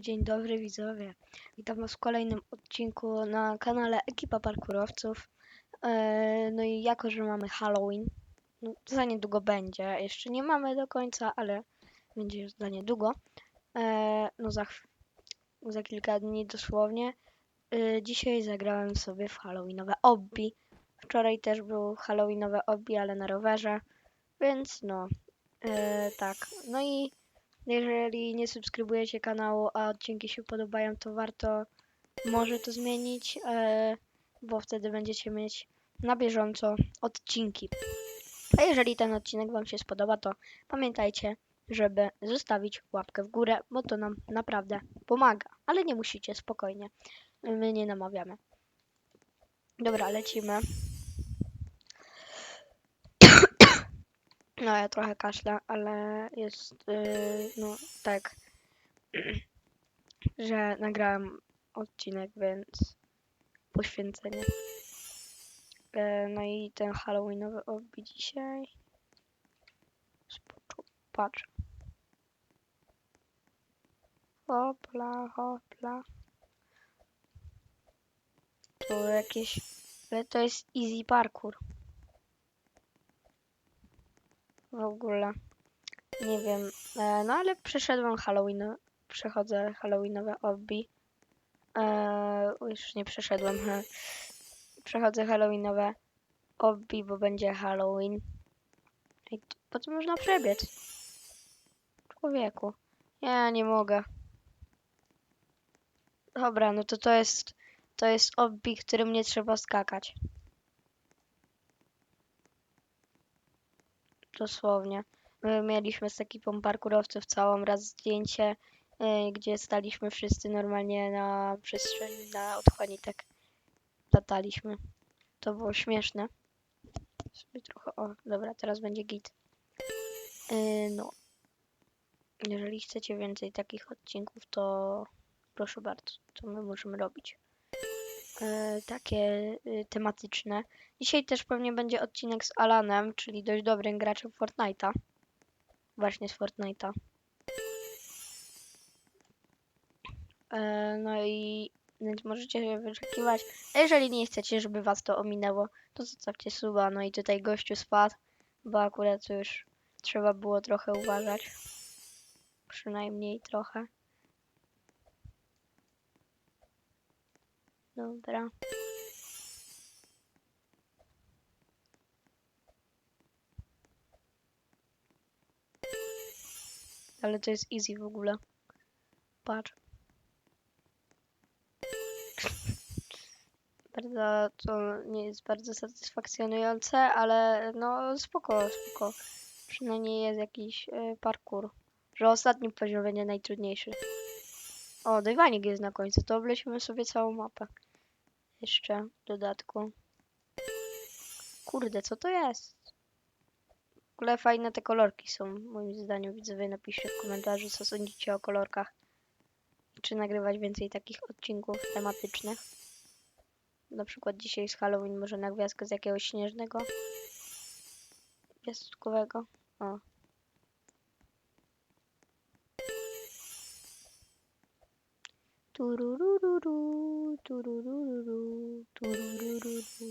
Dzień dobry widzowie. Witam was w kolejnym odcinku na kanale Ekipa Parkurowców. No i jako, że mamy Halloween, no za niedługo będzie. Jeszcze nie mamy do końca, ale będzie już za niedługo. No za, za kilka dni dosłownie. Dzisiaj zagrałem sobie w Halloweenowe obbi. Wczoraj też był Halloweenowe obbi, ale na rowerze. Więc no, tak. No i jeżeli nie subskrybujecie kanału, a odcinki się podobają, to warto może to zmienić, e, bo wtedy będziecie mieć na bieżąco odcinki. A jeżeli ten odcinek Wam się spodoba, to pamiętajcie, żeby zostawić łapkę w górę, bo to nam naprawdę pomaga. Ale nie musicie, spokojnie. My nie namawiamy. Dobra, lecimy. No ja trochę kaszlę, ale jest yy, no tak, że nagrałem odcinek, więc poświęcenie. E, no i ten Halloweenowy obi dzisiaj. Spoczu, patrz. Hopla, hopla. Tu jakieś... Ale to jest easy parkour. W ogóle. Nie wiem. E, no ale przeszedłem Halloween. Przechodzę Halloweenowe obbi. E, już nie przeszedłem. Przechodzę Halloweenowe obbi, bo będzie Halloween. I po co można przebiec? Człowieku. Ja nie mogę. Dobra, no to to jest to jest obbi, którym nie trzeba skakać. Dosłownie. My mieliśmy z ekipą parkurowców całą raz zdjęcie, y, gdzie staliśmy wszyscy normalnie na przestrzeni, na otchłani tak lataliśmy. To było śmieszne. Sobie trochę, o, dobra, teraz będzie git. Y, no. Jeżeli chcecie więcej takich odcinków, to proszę bardzo, to my możemy robić. Y, takie y, tematyczne. Dzisiaj też pewnie będzie odcinek z Alanem, czyli dość dobrym graczem Fortnite'a. Właśnie z Fortnite'a. E, no i więc możecie się wyczekiwać. A jeżeli nie chcecie, żeby was to ominęło, to zostawcie suba. No i tutaj gościu spadł, bo akurat już trzeba było trochę uważać. Przynajmniej trochę. Dobra. Ale to jest easy w ogóle. Patrz. Bardzo, to nie jest bardzo satysfakcjonujące, ale no spoko, spoko. Przynajmniej jest jakiś y, parkour. Że ostatni poziom będzie najtrudniejszy. O, dywanik jest na końcu, to obleśmy sobie całą mapę. Jeszcze w dodatku. Kurde, co to jest? W ogóle fajne te kolorki są, moim zdaniem. Widzowie, napiszcie w komentarzu, co sądzicie o kolorkach. Czy nagrywać więcej takich odcinków tematycznych. Na przykład dzisiaj z Halloween może na gwiazdkę z jakiegoś śnieżnego. Gwiazdkowego. O. Tururururu, tururururu, tururururu.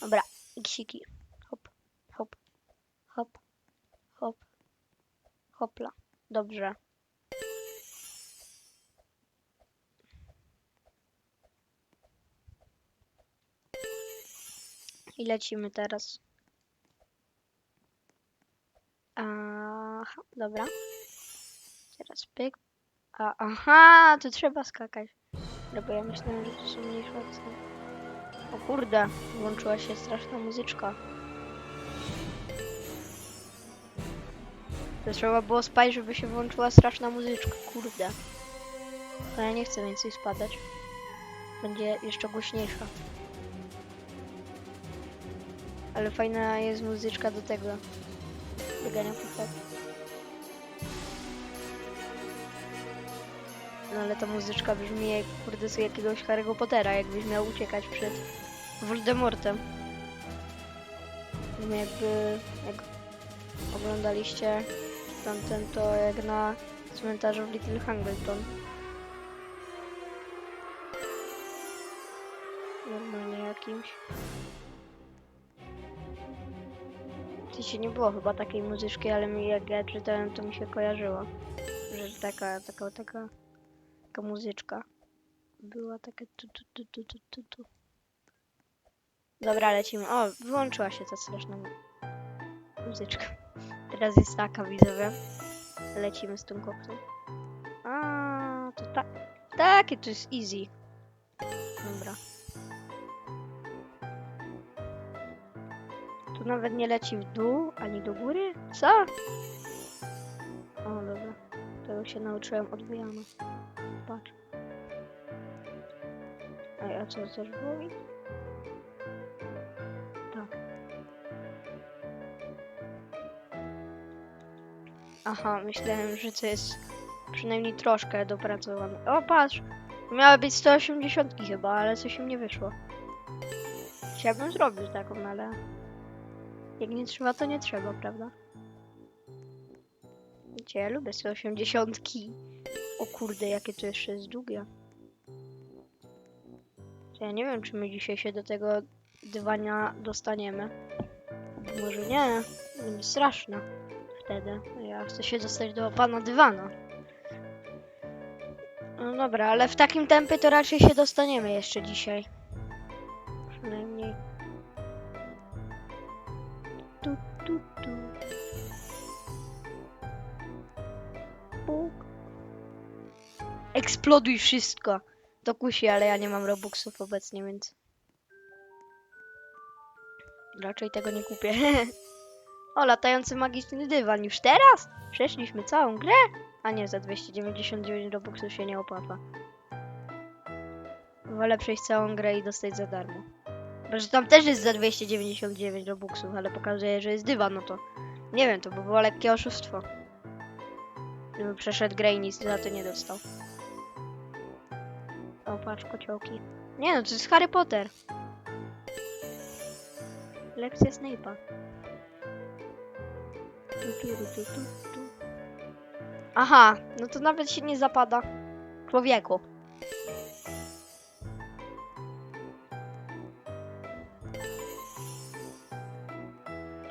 Dobra. Hop, hop, hop, hop, hopla. Dobrze. I lecimy teraz. Aha, dobra. Teraz pyk. A, aha, tu trzeba skakać. Dobra, bo ja myślałem, że to są mniejsze opcje. O kurde, włączyła się straszna muzyczka. To trzeba było spać, żeby się włączyła straszna muzyczka, kurde. A ja nie chcę więcej spadać. Będzie jeszcze głośniejsza. Ale fajna jest muzyczka do tego. Biegania po No ale ta muzyczka brzmi jak kurde z jakiegoś Harry'ego Pottera, jakbyś miał uciekać przed Voldemortem. No Jakby, jak oglądaliście tamten, to jak na cmentarzu w Little Hangleton. Normalnie jakimś. Sensie nie było chyba takiej muzyczki, ale mi, jak ja czytałem, to mi się kojarzyło. Że taka, taka, taka, taka muzyczka. Była taka tu, tu, tu, tu, tu, tu, tu. Dobra, lecimy. O, wyłączyła się ta straszna mu- muzyczka. Teraz jest taka, widzowie. Lecimy z tym koksem. A, to tak. Takie to jest easy. Dobra. Tu nawet nie leci w dół, ani do góry? Co? O, dobra. Tego się nauczyłem od. Patrz. Ej, a co było? i- Tak. Aha, myślałem, że to jest przynajmniej troszkę dopracowane. O, patrz! Miały być 180 chyba, ale coś im nie wyszło. Chciałbym zrobić taką, no ale... Jak nie trzeba, to nie trzeba, prawda? Wiecie, ja lubię 180. O kurde, jakie to jeszcze jest długie. To Ja nie wiem, czy my dzisiaj się do tego dywania dostaniemy. Może nie, będzie straszne wtedy. Ja chcę się dostać do pana dywana. No dobra, ale w takim tempie to raczej się dostaniemy jeszcze dzisiaj. Eksploduj wszystko. To kusi, ale ja nie mam robuxów obecnie, więc... Raczej tego nie kupię. o, latający magiczny dywan. Już teraz? Przeszliśmy całą grę? A nie, za 299 robuxów się nie opłaca. Wolę przejść całą grę i dostać za darmo. Że tam też jest za 299 robuxów, ale pokazuje, że jest dywan, no to... Nie wiem, to by było lekkie oszustwo. Gdyby przeszedł grę i nic za to nie dostał. Patrz, kociołki. Nie no, to jest Harry Potter. Lekcja Snape'a. Tu, tu, tu, tu, tu. Aha, no to nawet się nie zapada. Człowieku.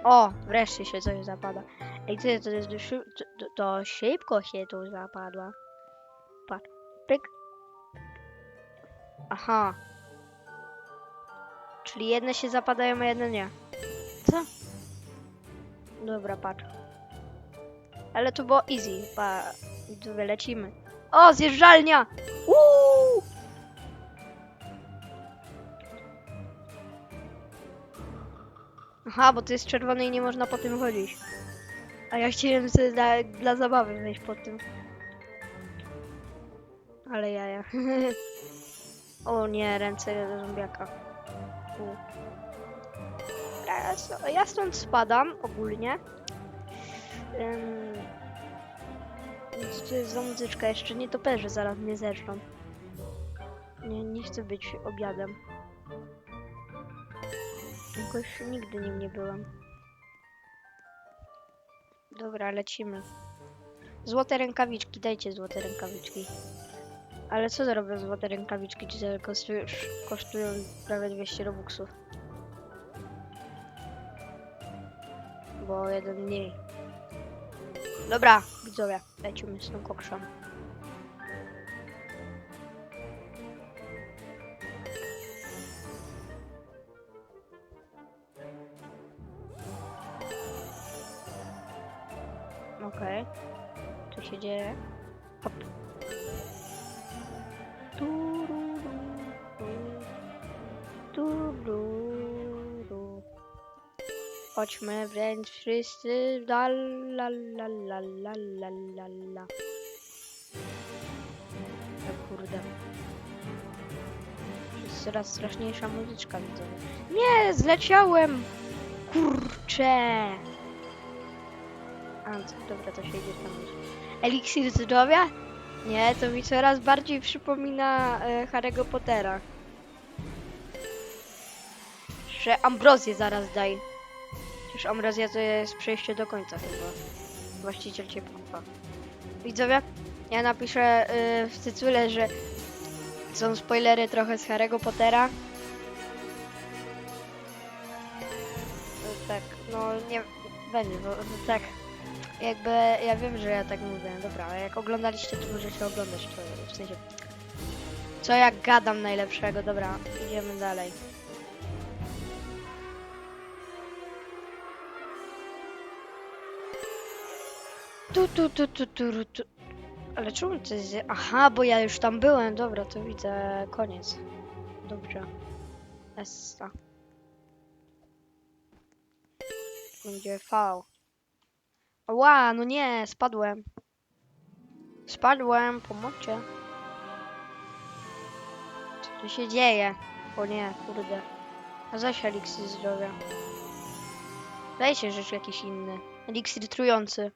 O, wreszcie się coś zapada. Ej, ty, to to, to, to szybko się tu zapadła. Patrz, pyk. Aha. Czyli jedne się zapadają, a jedne nie. Co? Dobra, patrz. Ale to było easy. Pa, tu wylecimy. O, zjeżdżalnia! Uuu! Aha, bo to jest czerwone i nie można po tym chodzić. A ja chciałem sobie dla, dla zabawy wejść po tym. Ale jaja. o nie, ręce zombiaka. U. Ja, stąd spadam ogólnie. Co to jest za muzyczka? Jeszcze nie toperzy zaraz mnie zeszczą. Nie, nie chcę być obiadem. Jakoś nigdy nim nie byłam. Dobra, lecimy. Złote rękawiczki, dajcie złote rękawiczki. Ale co zrobią złote rękawiczki, które kosztują, kosztują prawie 200 robuxów? Bo jeden mniej. Dobra, widzowie, lecimy z tą kokszą. Okej. Co się dzieje? Hop. Chodźmy wręcz wszyscy. La la la la la la la la. O kurde. Jest coraz straszniejsza muzyczka widzę. Nie, zleciałem! Kurcze! A, co, dobra, to się idzie tam. Eliksir zdrowia? Nie, to mi coraz bardziej przypomina e, Harry'ego Pottera. Że ambrozję zaraz daj. Już Amrazja to jest przejście do końca chyba. Właściciel cię. Widzowie, ja napiszę y, w tytule, że są spoilery trochę z Harry'ego Pottera. Y, Tak, no nie będzie, bo bo tak jakby ja wiem, że ja tak mówię, dobra, ale jak oglądaliście, to możecie oglądać to w sensie. Co jak gadam najlepszego, dobra, idziemy dalej. Tu, tu, tu, tu, tu, tu. Ale czemu to jest... Aha, bo ja już tam byłem, dobra, to widzę koniec. Dobrze. Essa. Będzie V. Ła, no nie, spadłem. Spadłem, pomóżcie. Co tu się dzieje? O nie, kurde. A zaś eliksir zdrowia. Dajcie rzecz jakiś inny. Eliksir trujący.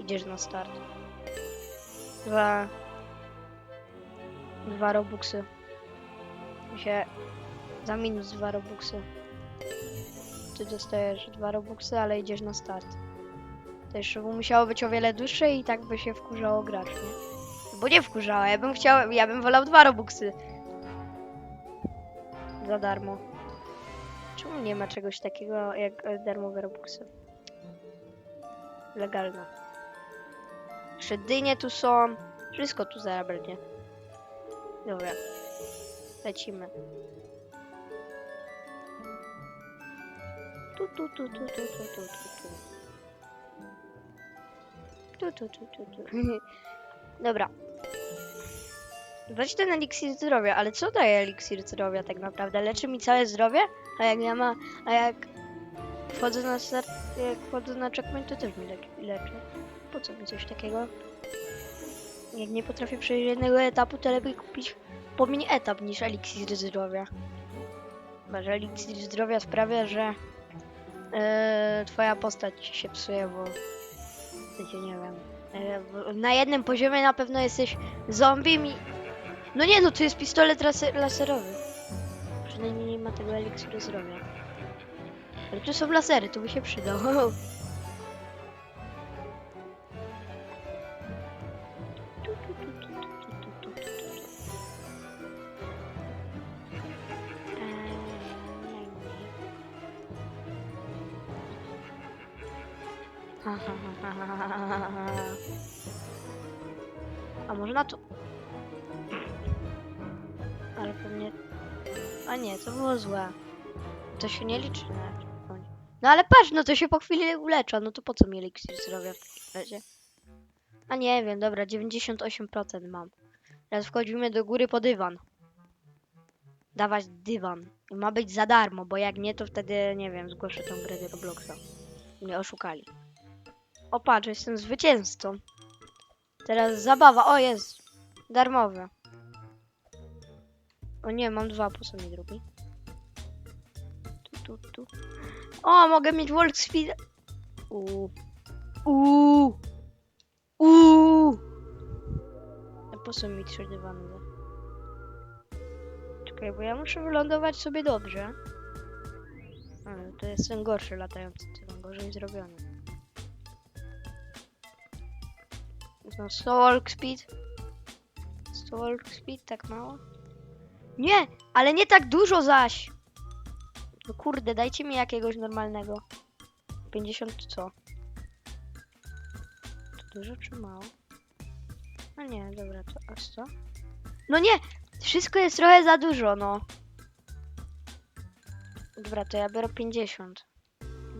Idziesz na start. Dwa... Dwa robuxy. Się... Za minus dwa robuxy. Ty dostajesz dwa robuxy, ale idziesz na start. To jeszcze by musiało być o wiele dłuższe i tak by się wkurzało grać, nie? Bo nie wkurzała, ja bym chciał, ja bym wolał dwa robuxy. Za darmo. Czemu nie ma czegoś takiego jak darmowe robuxy? Legalne. Jeszcze dynie tu są. Wszystko tu zarabianie. Dobra. Lecimy. Tu, tu, tu, tu, tu, tu, tu, tu, tu. Tu, tu, tu, tu, tu. Dobra. Weź ten eliksir zdrowia, ale co daje eliksir zdrowia tak naprawdę? Leczy mi całe zdrowie? A jak ja ma, a jak wchodzę na start, jak wchodzę na checkpoint, to też mi le- leczy. Po co mi coś takiego? Jak nie potrafię przejść jednego etapu, to lepiej kupić pomiń etap niż eliksir zdrowia. Chyba, że eliksir zdrowia sprawia, że e, twoja postać się psuje, bo w sensie nie wiem. W- na jednym poziomie na pewno jesteś zombie i... No nie no, to jest pistolet laser laserowy. Przynajmniej nie ma tego eliksiru zdrowia. Ale tu są lasery, to by się przydał. A może na to? Ale pewnie... A nie, to było złe. To się nie liczy na. No ale patrz, no to się po chwili ulecza. No to po co mi eliksir zdrowia w takim razie? A nie wiem, dobra, 98% mam. Teraz wchodzimy do góry po dywan. Dawać dywan. I ma być za darmo, bo jak nie, to wtedy, nie wiem, zgłoszę tą grę do Robloxa. Mnie oszukali. O patrz, jestem zwycięzcą. Teraz zabawa. O, jest. Darmowe. O nie, mam dwa, po co mi drugi? Tu, tu, tu. O, mogę mieć Speed. Uuu. Uuu. Uuu. A po co mi trzy dywany? Czekaj, bo ja muszę wylądować sobie dobrze. Ale to jest ten gorszy latający, ten gorzej zrobiony. No, 100 walk speed. 100 walk speed, tak mało? Nie, ale nie tak dużo zaś. No kurde, dajcie mi jakiegoś normalnego. 50 co? To dużo czy mało? No nie, dobra, to a 100? No nie! Wszystko jest trochę za dużo, no. Dobra, to ja biorę 50.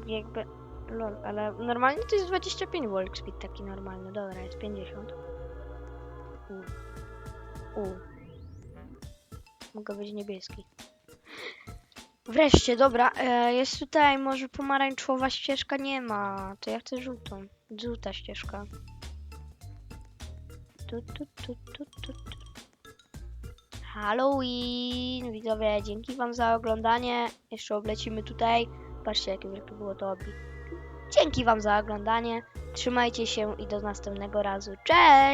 Jakby... Lol, ale normalnie to jest 25 walk speed taki normalny. Dobra, jest 50. U. U. Mogę być niebieski. Wreszcie, dobra, e, jest tutaj może pomarańczowa ścieżka, nie ma. To ja chcę żółtą. Żółta ścieżka. Tu, tu, tu, tu, tu, tu. Halloween! Widzowie, dzięki wam za oglądanie. Jeszcze oblecimy tutaj. Patrzcie, jakie wielkie było to obi. Dzięki wam za oglądanie. Trzymajcie się i do następnego razu. Cześć!